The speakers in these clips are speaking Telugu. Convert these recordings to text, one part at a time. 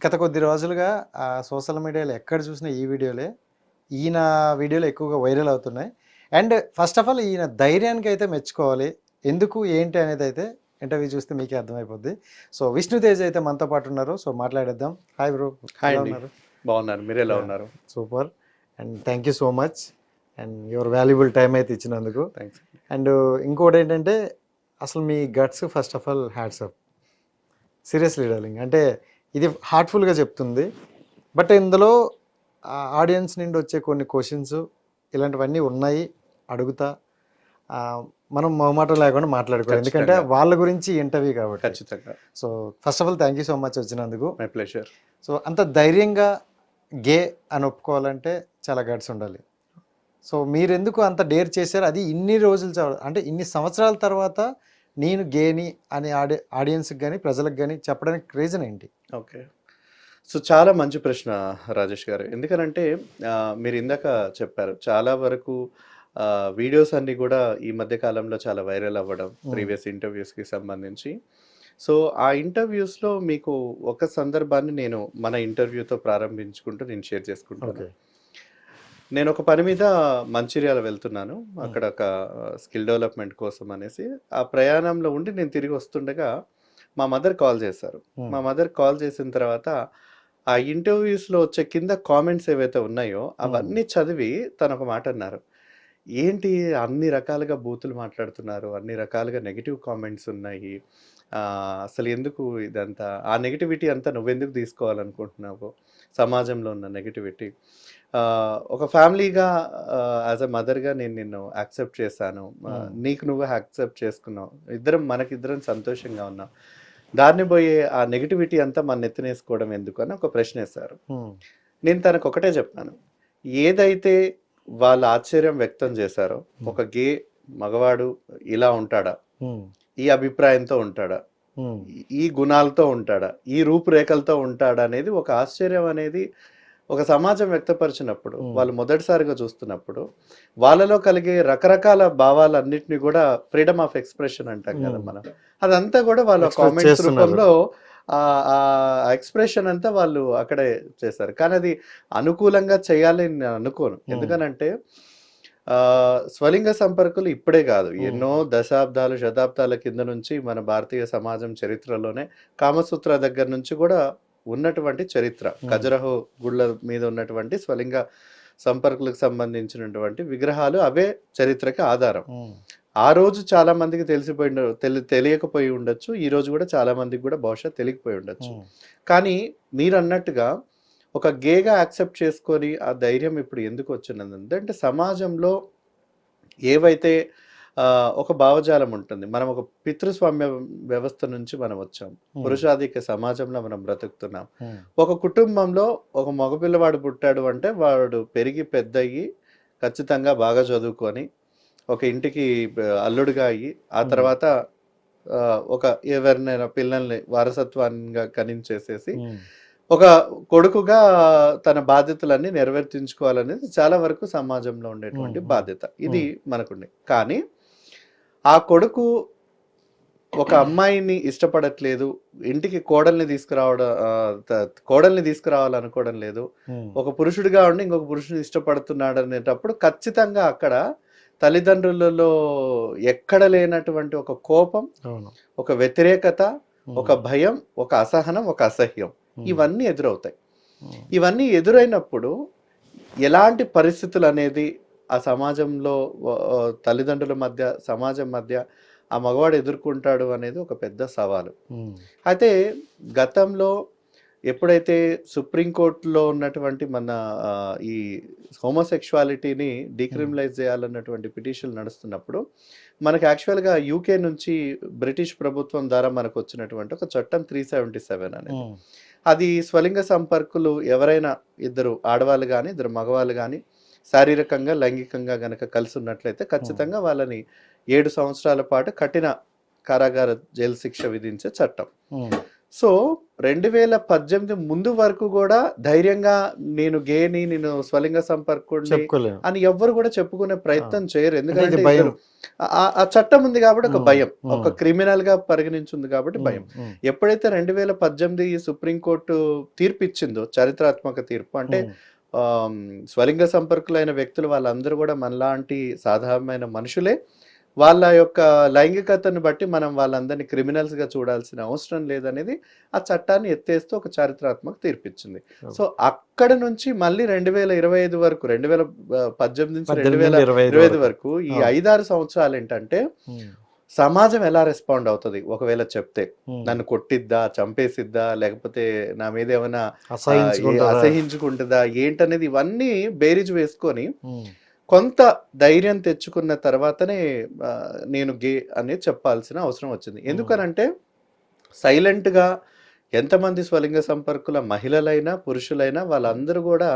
గత కొద్ది రోజులుగా ఆ సోషల్ మీడియాలో ఎక్కడ చూసినా ఈ వీడియోలే. ఈయన వీడియోలు ఎక్కువగా వైరల్ అవుతున్నాయి. అండ్ ఫస్ట్ ఆఫ్ ఆల్ ఈయన ధైర్యానికి అయితే మెచ్చుకోవాలి. ఎందుకు ఏంటి అనేది అయితే ఇంటర్వ్యూ చూస్తే మీకే అర్థమైపోద్ది. సో విష్ణు తేజ్ అయితే మనతో పాటు ఉన్నారు. సో మాట్లాడేద్దాం. హాయ్ బ్రో హాయ్ అండి. బాగున్నారు. మీరు ఎలా ఉన్నారు? Super and thank you so much and your valuable time అయితే ఇచ్చినందుకు. థ్యాంక్స్ అండ్ ఇంకోటి ఏంటంటే అసలు మీ guts first of all hats off seriously darling అంటే ఇది హార్ట్ఫుల్గా చెప్తుంది. బట్ ఇందులో ఆడియన్స్ నుండి వచ్చే కొన్ని క్వశ్చన్స్ ఇలాంటివన్నీ ఉన్నాయి. అడుగుతా. మనం మొహమాటం లేకుండా మాట్లాడుకోవాలి. ఎందుకంటే. వాళ్ళ గురించి ఇంటర్వ్యూ కాబట్టి. ఖచ్చితంగా. So first of all thank you so much వచ్చినందుకు. మై ప్లెజర్ సో అంత ధైర్యంగా గే అని ఒప్పుకోవాలంటే చాలా గట్స్ ఉండాలి. సో మీరు ఎందుకు అంత డేర్ చేశారు? అది ఇన్ని రోజులు అంటే ఇన్ని సంవత్సరాల తర్వాత నేను గేని అని ఆడి ఆడియన్స్కి కానీ ప్రజలకు కానీ చెప్పడానికి రీజన్ ఏంటి? ఓకే. సో చాలా మంచి ప్రశ్న రాజేష్ గారు. ఎందుకనంటే మీరు ఇందాక చెప్పారు చాలా వరకు వీడియోస్ అన్ని కూడా ఈ మధ్య కాలంలో చాలా వైరల్ అవ్వడం. ప్రీవియస్ ఇంటర్వ్యూస్కి సంబంధించి. సో ఆ ఇంటర్వ్యూస్లో మీకు ఒక సందర్భాన్ని నేను మన ఇంటర్వ్యూతో ప్రారంభించుకుంటూ నేను షేర్ చేసుకుంటాను. నేను ఒక పని మీద మంచిర్యాల వెళ్తున్నాను. అక్కడ ఒక స్కిల్ డెవలప్మెంట్ కోసం అనేసి ఆ ప్రయాణంలో ఉండి నేను తిరిగి వస్తుండగా మా మదర్ కాల్ చేశారు. మా మదర్ కాల్ చేసిన తర్వాత ఆ ఇంటర్వ్యూస్లో వచ్చే కింద కామెంట్స్ ఏవైతే ఉన్నాయో అవన్నీ చదివి తను ఒక మాట అన్నారు. ఏంటి అన్ని రకాలుగా బూతులు మాట్లాడుతున్నారు అన్ని రకాలుగా నెగిటివ్ కామెంట్స్ ఉన్నాయి అసలు ఎందుకు ఇదంతా? ఆ నెగిటివిటీ అంతా నువ్వెందుకు తీసుకోవాలనుకుంటున్నావు? సమాజంలో ఉన్న నెగిటివిటీ ఒక ఫ్యామిలీగా యాజ్ అ మదర్గా నేను నిన్ను యాక్సెప్ట్ చేశాను. నీకు నువ్వు యాక్సెప్ట్ చేసుకున్నావు. ఇద్దరం మనకిద్దరం సంతోషంగా ఉన్నాం. దాన్ని పోయే ఆ నెగిటివిటీ అంతా మన నెత్తినేసుకోవడం ఎందుకు అని ఒక ప్రశ్న వేశారు. నేను తనకు ఒకటే చెప్పాను. ఏదైతే వాళ్ళ ఆశ్చర్యం వ్యక్తం చేశారో ఒక గే మగవాడు ఇలా ఉంటాడా? ఈ అభిప్రాయంతో ఉంటాడా? ఈ- గుణాలతో ఉంటాడా ఈ రూపురేఖలతో ఉంటాడా అనేది ఒక ఆశ్చర్యం అనేది ఒక సమాజం వ్యక్తపరిచినప్పుడు. వాళ్ళు మొదటిసారిగా చూస్తున్నప్పుడు వాళ్ళలో కలిగే రకరకాల భావాలన్నిటిని కూడా ఫ్రీడమ్ ఆఫ్ ఎక్స్ప్రెషన్ అంటాం కదా. మనం అదంతా కూడా వాళ్ళ కామెంట్స్. రూపంలో ఆ ఎక్స్ప్రెషన్ అంతా వాళ్ళు అక్కడే చేశారు కానీ అది అనుకూలంగా చేయాలని నేను అనుకోను. ఎందుకనంటే స్వలింగ సంపర్కులు ఇప్పుడే కాదు. ఎన్నో దశాబ్దాలు శతాబ్దాల కింద నుంచి మన భారతీయ సమాజం చరిత్రలోనే కామసూత్ర దగ్గర నుంచి కూడా ఉన్నటువంటి చరిత్ర. ఖజరహో గుళ్ళ మీద ఉన్నటువంటి స్వలింగ సంపర్కులకు సంబంధించినటువంటి విగ్రహాలు అవే చరిత్రకి ఆధారం. ఆ రోజు చాలా మందికి తెలిసిపోయి తెలి తెలియకపోయి ఉండొచ్చు. ఈ రోజు కూడా చాలా మందికి కూడా బహుశా తెలియకపోయి ఉండొచ్చు. కానీ మీరు అన్నట్టుగా ఒక గేగా యాక్సెప్ట్ చేసుకొని ఆ ధైర్యం ఇప్పుడు ఎందుకు వచ్చినది అంటే సమాజంలో ఏవైతే ఒక భావజాలం ఉంటుంది మనం ఒక పితృస్వామ్య వ్యవస్థ నుంచి మనం వచ్చాం పురుషాధిక సమాజంలో మనం బ్రతుకుతున్నాం ఒక కుటుంబంలో ఒక మగపిల్లవాడు పుట్టాడు అంటే వాడు పెరిగి పెద్దయ్యి ఖచ్చితంగా బాగా చదువుకొని ఒక ఇంటికి అల్లుడుగా అయ్యి ఆ. తర్వాత ఒక ఎవరినైనా పిల్లల్ని వారసత్వంగా కనించేసేసి ఒక కొడుకుగా తన బాధ్యతలన్నీ నెరవేర్తించుకోవాలనేది చాలా వరకు సమాజంలో ఉండేటువంటి. బాధ్యత. ఇది మనకుంది. కానీ ఆ కొడుకు ఒక అమ్మాయిని ఇష్టపడట్లేదు ఇంటికి కోడల్ని తీసుకురావడం కోడల్ని తీసుకురావాలనుకోవడం లేదు ఒక పురుషుడిగా ఉండి ఇంకొక పురుషుని ఇష్టపడుతున్నాడు అనేటప్పుడు ఖచ్చితంగా అక్కడ తల్లిదండ్రులలో ఎక్కడ లేనటువంటి ఒక కోపం ఒక వ్యతిరేకత ఒక భయం ఒక అసహనం ఒక అసహ్యం. ఇవన్నీ ఎదురవుతాయి. ఇవన్నీ ఎదురైనప్పుడు ఎలాంటి పరిస్థితులు అనేది ఆ సమాజంలో తల్లిదండ్రుల మధ్య సమాజం మధ్య ఆ మగవాడు ఎదుర్కొంటాడు అనేది ఒక పెద్ద సవాలు. అయితే గతంలో ఎప్పుడైతే సుప్రీంకోర్టులో ఉన్నటువంటి మన ఈ హోమోసెక్షువాలిటీని డీక్రిమినలైజ్ చేయాలన్నటువంటి పిటిషన్ నడుస్తున్నప్పుడు మనకి యాక్చువల్గా యూకే నుంచి బ్రిటిష్ ప్రభుత్వం ద్వారా మనకు వచ్చినటువంటి ఒక చట్టం త్రీ సెవెంటీ సెవెన్ అనేది. అది స్వలింగ సంపర్కులు ఎవరైనా ఇద్దరు ఆడవాళ్ళు కానీ ఇద్దరు మగవాళ్ళు కానీ శారీరకంగా లైంగికంగా గనక కలిసి ఉన్నట్లయితే ఖచ్చితంగా వాళ్ళని ఏడు సంవత్సరాల పాటు కఠిన కారాగార జైలు శిక్ష విధించే చట్టం. సో రెండు వేల పద్దెనిమిది ముందు వరకు కూడా ధైర్యంగా నేను గేని నేను స్వలింగ సంపర్కుడిని అని ఎవ్వరు కూడా చెప్పుకునే ప్రయత్నం చేయరు. ఎందుకంటే భయం. ఆ- చట్టం ఉంది కాబట్టి ఒక భయం. ఒక క్రిమినల్గా పరిగణించింది కాబట్టి భయం. ఎప్పుడైతే రెండు వేల పద్దెనిమిది సుప్రీంకోర్టు తీర్పు ఇచ్చిందో చారిత్రాత్మక తీర్పు అంటే స్వలింగ సంపర్కులైన వ్యక్తులు వాళ్ళందరూ కూడా మనలాంటి సాధారణమైన మనుషులే. వాళ్ళ యొక్క లైంగికతను బట్టి మనం వాళ్ళందరినీ క్రిమినల్స్గా చూడాల్సిన అవసరం లేదనేది ఆ చట్టాన్ని ఎత్తేస్తూ ఒక చారిత్రాత్మక తీర్పిచ్చింది సో అక్కడ నుంచి మళ్ళీ రెండు వేల ఇరవై ఐదు వరకు రెండు వేల పద్దెనిమిది నుంచి రెండు వేల ఇరవై ఐదు ఇరవై ఐదు వరకు. ఈ. ఐదారు సంవత్సరాలు ఏంటంటే సమాజం ఎలా రెస్పాండ్ అవుతుంది ఒకవేళ చెప్తే. నన్ను కొట్టిద్దా చంపేసిద్దా లేకపోతే నా మీద ఏమైనా? అసహించుకుంటుందా ఏంటనేది ఇవన్నీ బేరీజ్ వేసుకొని కొంత ధైర్యం తెచ్చుకున్న తర్వాతనే నేను గే అనేది చెప్పాల్సిన అవసరం వచ్చింది. ఎందుకనంటే సైలెంట్గా ఎంతమంది స్వలింగ సంపర్కుల మహిళలైనా పురుషులైనా వాళ్ళందరూ కూడా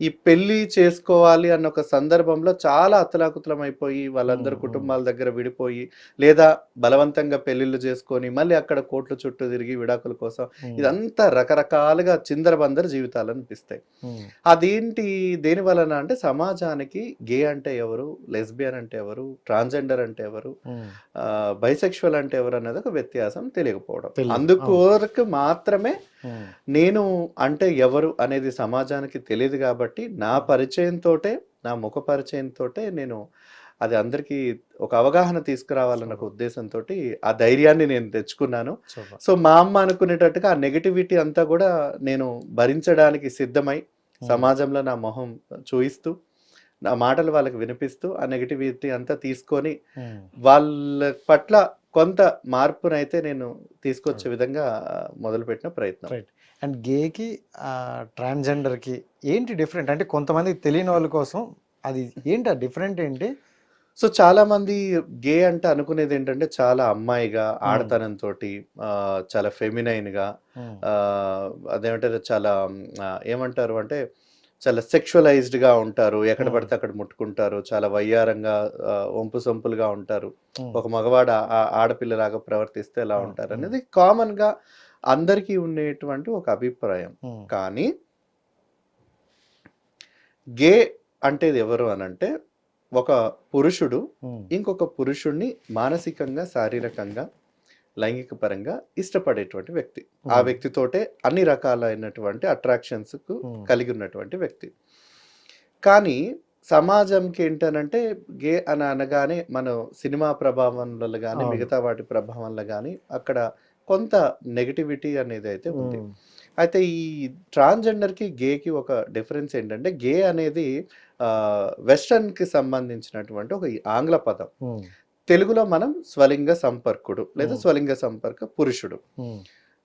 ఈ పెళ్ళి చేసుకోవాలి అన్న ఒక సందర్భంలో చాలా అతలాకుతలం అయిపోయి వాళ్ళందరూ. కుటుంబాల దగ్గర విడిపోయి లేదా బలవంతంగా పెళ్ళిళ్ళు చేసుకొని మళ్ళీ అక్కడ కోట్ల చుట్టూ తిరిగి విడాకుల కోసం ఇదంతా రకరకాలుగా చిందరబందర జీవితాలు అనిపిస్తాయి. అదేంటి దేని వలన అంటే సమాజానికి గే అంటే ఎవరు లెస్బియన్ అంటే ఎవరు ట్రాన్స్జెండర్ అంటే ఎవరు బైసెక్షువల్ అంటే ఎవరు అనేది ఒక వ్యత్యాసం తెలియకపోవడం. తెలియదు. అందుకు వరకు మాత్రమే ఉమ్, నేను అంటే ఎవరు అనేది సమాజానికి తెలియదు కాబట్టి నా పరిచయంతో నా ముఖ పరిచయంతో నేను అది అందరికీ ఒక అవగాహన తీసుకురావాలన్న ఒక ఉద్దేశంతో ఆ ధైర్యాన్ని నేను తెచ్చుకున్నాను. సో మా అమ్మ అనుకునేటట్టుగా ఆ నెగిటివిటీ అంతా కూడా నేను భరించడానికి సిద్ధమై ఉమ్, సమాజంలో నా మొహం చూయిస్తూ నా మాటలు వాళ్ళకి వినిపిస్తూ ఆ నెగిటివిటీ అంతా తీసుకొని ఉమ్, వాళ్ళ పట్ల కొంత మార్పునైతే నేను తీసుకొచ్చే విధంగా మొదలుపెట్టిన ప్రయత్నం. రైట్. అండ్ గేకి ట్రాన్స్జెండర్కి ఏంటి డిఫరెంట్? అంటే కొంతమందికి తెలియని వాళ్ళ కోసం అది ఏంటి ఆ డిఫరెంట్ ఏంటి? సో చాలా మంది గే అంటే అనుకునేది ఏంటంటే చాలా అమ్మాయిగా ఆడతనంతో చాలా ఫెమినైన్గా ఉమ్, ఆ, అదేమంటారు చాలా ఏమంటారు అంటే చాలా సెక్షువలైజ్డ్గా ఉంటారు. ఎక్కడ. పడితే అక్కడ ముట్టుకుంటారు. చాలా వయ్యారంగా వంపు సొంపులుగా ఉంటారు. ఒక మగవాడు ఆడపిల్లలాగా ప్రవర్తిస్తే ఎలా. ఉంటారు. అనేది కామన్గా అందరికీ ఉండేటువంటి ఒక అభిప్రాయం. కానీ గే అంటే ఎవరు అని అంటే ఒక పురుషుడు ఇంకొక పురుషుణ్ణి మానసికంగా శారీరకంగా లైంగిక పరంగా ఇష్టపడేటువంటి వ్యక్తి. ఆ వ్యక్తితోటే అన్ని రకాలైనటువంటి అట్రాక్షన్స్కు ఉమ్, కలిగి ఉన్నటువంటి వ్యక్తి. కానీ సమాజంకి ఏంటనంటే గే అని అనగానే మనం సినిమా ప్రభావం వల్ల కానీ. మిగతా వాటి ప్రభావం వల్ల కానీ అక్కడ కొంత నెగటివిటీ అనేది అయితే ఉంది. అయితే ఈ ట్రాన్స్జెండర్కి గే కి ఒక డిఫరెన్స్ ఏంటంటే గే అనేది వెస్టర్న్కి సంబంధించినటువంటి ఒక ఆంగ్ల పదం. తెలుగులో మనం స్వలింగ సంపర్కుడు లేదా Hmm. స్వలింగ సంపర్క పురుషుడు. ఉమ్,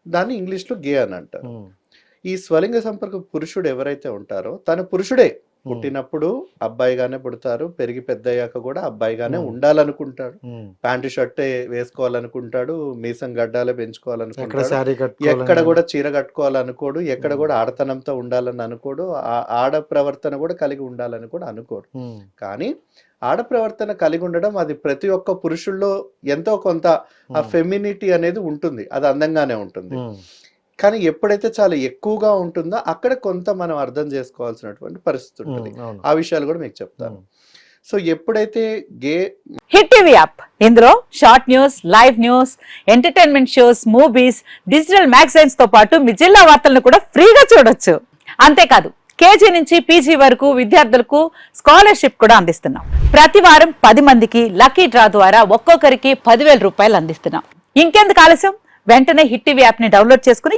దాన్ని ఇంగ్లీష్లో గే అని అంటారు ఉమ్, ఈ స్వలింగ సంపర్క పురుషుడు ఎవరైతే ఉంటారో తను పురుషుడే. పుట్టినప్పుడు అబ్బాయిగానే పుడతారు పెరిగి పెద్దయ్యాక కూడా అబ్బాయిగానే. ఉండాలనుకుంటాడు. ప్యాంటు షర్టే వేసుకోవాలనుకుంటాడు మీసం గడ్డాలే పెంచుకోవాలనుకుంటాడు. ఎక్కడ కూడా. చీర కట్టుకోవాలనుకోడు ఎక్కడ. కూడా ఆడతనంతో ఉండాలని అనుకోడు ఆ- ఆడ ప్రవర్తన కూడా కలిగి ఉండాలని కూడా అనుకోడు. కానీ ఆడ ప్రవర్తన కలిగి ఉండడం అది ప్రతి ఒక్క పురుషుల్లో ఎంతో కొంత ఆ ఫెమినిటీ అనేది ఉంటుంది అది అందంగానే ఉంటుంది. కానీ ఎప్పుడైతే చాలా ఎక్కువగా ఉంటుందో అక్కడ కొంత మనం అర్థం చేసుకోవాల్సినటువంటి పరిస్థితి ఉంటుంది. ఆ విషయాలు కూడా మీకు చెప్తాను. సో ఎప్పుడైతే గే హిట్ టీవీ యాప్ ఇందులో short news live news entertainment shows movies digital మ్యాగజైన్స్తో పాటు మీ జిల్లా వార్తలను కూడా ఫ్రీగా చూడొచ్చు. అంతేకాదు కేజీ నుంచి పీజీ వరకు విద్యార్థులకు స్కాలర్షిప్ కూడా అందిస్తున్నాం. ప్రతి వారం పది మందికి లక్కీ డ్రా ద్వారా ఒక్కొక్కరికి పదివేల రూపాయలు అందిస్తున్నాం. ఇంకెందుకు ఆలస్యం? వెంటనే హిట్ టీవీ యాప్ని డౌన్లోడ్ చేసుకుని